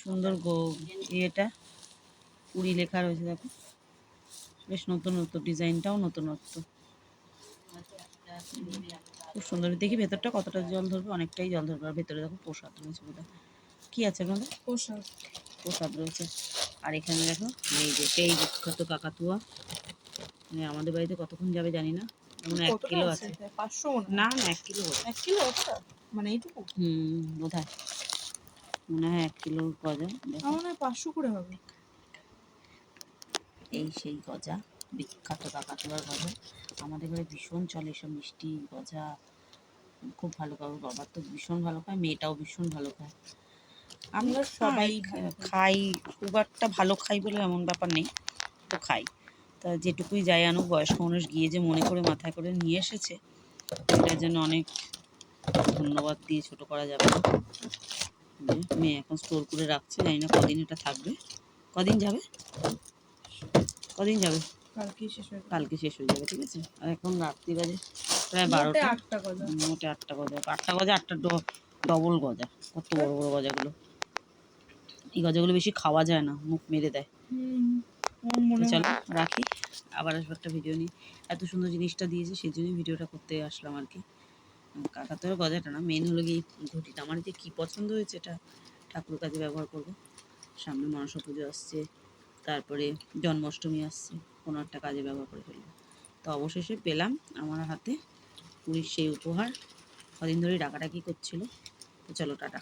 সুন্দর গো ইয়েটা পুরী লেখা রয়েছে দেখো। বেশ নতুন নতুন ডিজাইনটাও নতুনত্ব খুব সুন্দর দেখি ভেতরটা কতটা জল ধরবে অনেকটাই জল ধরবে। আর ভেতরে দেখো প্রসাদ রয়েছে বোধহয়। কি আছে আপনাদের প্রসাদ। প্রসাদ রয়েছে। আর এখানে দেখো এই যে সেই বিখ্যাত কাকাতুয়া। মানে আমাদের বাড়িতে কতক্ষণ যাবে জানি না। যেমন এক কিলো আছে? আছে। পাঁচশো না না এক কিলো এক কিলো মানে এইটুকু? হুম বোধ হয় মনে হয় এক কিলোর গজা আমার মনে হয় পাঁচশো করে হবে। এই সেই গজা বিখ্যাত কাকাতুয়ার গজা। আমাদের ঘরে ভীষণ চলে এসব মিষ্টি গজা। খুব ভালো খাব বাবার তো ভীষণ ভালো খায় মেয়েটাও ভীষণ ভালো খায়। আমরা সবাই খাই, খাই। খুব একটা ভালো খাই বলে এমন ব্যাপার নেই তো খাই। তা যেটুকুই যাই আনুক বয়স্ক মানুষ গিয়ে যে মনে করে মাথায় করে নিয়ে এসেছে এটার জন্য অনেক ধন্যবাদ দিয়ে ছোট করা যাবে না। যে মেয়ে এখন স্টোর করে রাখছে জানি না কদিন এটা থাকবে। কদিন যাবে? কদিন যাবে? কালকে শেষ হয়ে যাবে। কালকে শেষ হয়ে যাবে ঠিক আছে? আর এখন রাত্রি বাজে প্রায় বারোটা। আটটা গজা। মোটে আটটা গজা। আটটা গজা আটটা ডবল গজা। কত বড় বড় গজাগুলো। এই গজাগুলো বেশি খাওয়া যায় না মুখ মেরে দেয়। চলো রাখি। আবার আসব একটা ভিডিও নিয়ে। এত সুন্দর জিনিসটা দিয়েছে সেই জন্যই ভিডিওটা করতে আসলাম আর কি। কাকাতোর গজাটা না। মেন হলো এই ঘটিটা। আমার যে কী পছন্দ হয়েছে এটা ঠাকুর কাজে ব্যবহার করব। সামনে মনসা পুজো আসছে, তারপরে জন্মাষ্টমী আসছে, কোনো একটা কাজে ব্যবহার করে ফেলব। তো অবশেষে পেলাম আমার হাতে পুরীর সেই উপহার। কদিন ধরেই ডাকাডাকি করছিল। তো চলো, টাটা।